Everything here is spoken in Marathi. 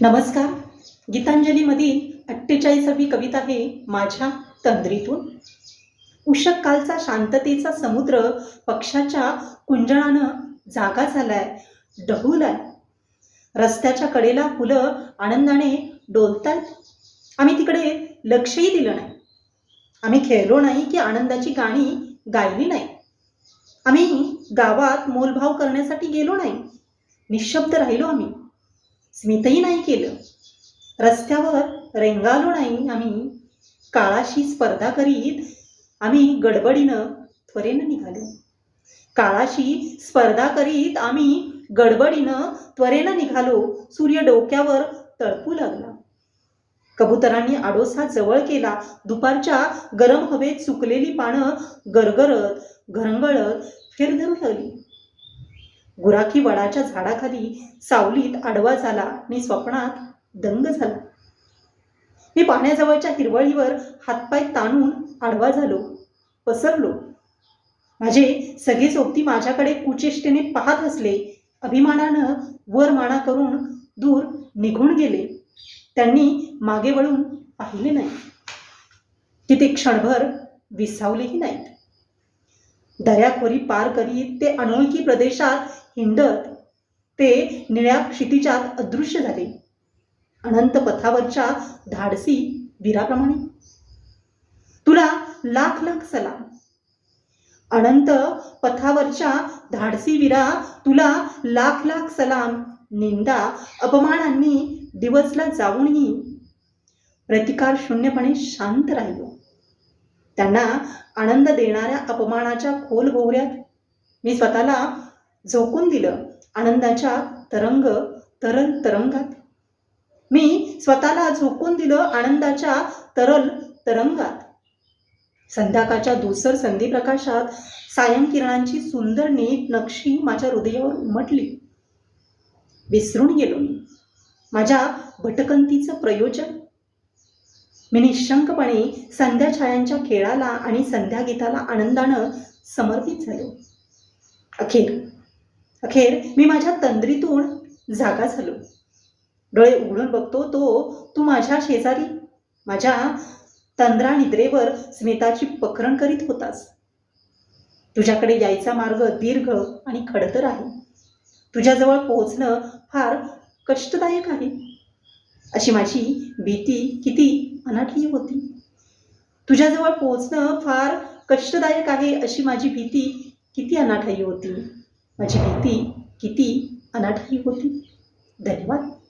नमस्कार. गीतांजलीमधील अठ्ठेचाळीसावी कविता आहे माझ्या तंद्रीतून. उषक कालचा शांततेचा समुद्र पक्षाच्या कुंजळानं जागा झालाय डहुलाय रस्त्याच्या कडेला फुलं आनंदाने डोलतायत. आम्ही तिकडे लक्षही दिलं नाही. आम्ही खेळलो नाही की आनंदाची गाणी गायली नाही. आम्ही गावात मोलभाव करण्यासाठी गेलो नाही. निशब्द राहिलो आम्ही. स्मितही नाही केलं. रस्त्यावर रेंगालो नाही आम्ही. काळाशी स्पर्धा करीत आम्ही गडबडीनं त्वरेनं निघालो. काळाशी स्पर्धा करीत आम्ही गडबडीनं त्वरेनं निघालो. सूर्य डोक्यावर तळपू लागला. कबुतरांनी आडोसा जवळ केला. दुपारच्या गरम हवेत सुकलेली पानं गरगरत घरंगळत फिरधरू लागली. गुराखी वडाच्या झाडाखाली सावलीत आडवा झाला आणि स्वप्नात दंग झाला. मी पाण्याजवळच्या हिरवळीवर हातपाय ताणून आडवा झालो पसरलो. माझे सगळे सोबती माझ्याकडे कुचेष्टेने पाहत असले अभिमानानं वर माना करून दूर निघून गेले. त्यांनी मागे वळून पाहिले नाही. की ते क्षणभर विसावलेही नाहीत. दर्याखोरी पार करीत ते अनोळखी प्रदेशात हिंडत ते निळ्या क्षितिजात अदृश्य झाले. अनंत पथावरच्या धाडसी वीराप्रमाणे. तुला लाख लाख सलाम. अनंत पथावरच्या धाडसी वीरा तुला लाख लाख सलाम. निंदा अपमानांनी दिवसला जाऊनही प्रतिकार शून्यपणे शांत राहिलो. त्यांना आनंद देणाऱ्या अपमानाच्या खोल भोवऱ्यात मी स्वतःला झोकून दिलं. आनंदाच्या तरंग तरल तरंगात. मी स्वतःला झोकून दिलं आनंदाच्या तरल तरंगात. संध्याकाळच्या दुसर संधीप्रकाशात सायंकिरणांची सुंदर नीट नक्षी माझ्या हृदयावर उमटली. विसरून गेलो मी. माझ्या भटकंतीचं प्रयोजन. मी निशंकपणे संध्या छायांच्या खेळाला आणि संध्यागीताला आनंदानं समर्पित झालो. अखेर अखेर मी माझ्या तंद्रीतून जागा झालो. डोळे उघडून बघतो तो तू माझ्या शेजारी माझ्या तंद्रा निद्रेवर स्मिताची पखरण करीत होतास तुझ्याकडे यायचा मार्ग दीर्घ आणि खडतर आहे. तुझ्याजवळ पोहोचणं फार कष्टदायक आहे. अशी माझी भीती किती अनाठी होती. तुझ्याजवळ पोहोचणं फार कष्टदायक आहे अशी माझी भीती किती अनाठाई होती. माझी भीती किती अनाठाई होती. धन्यवाद.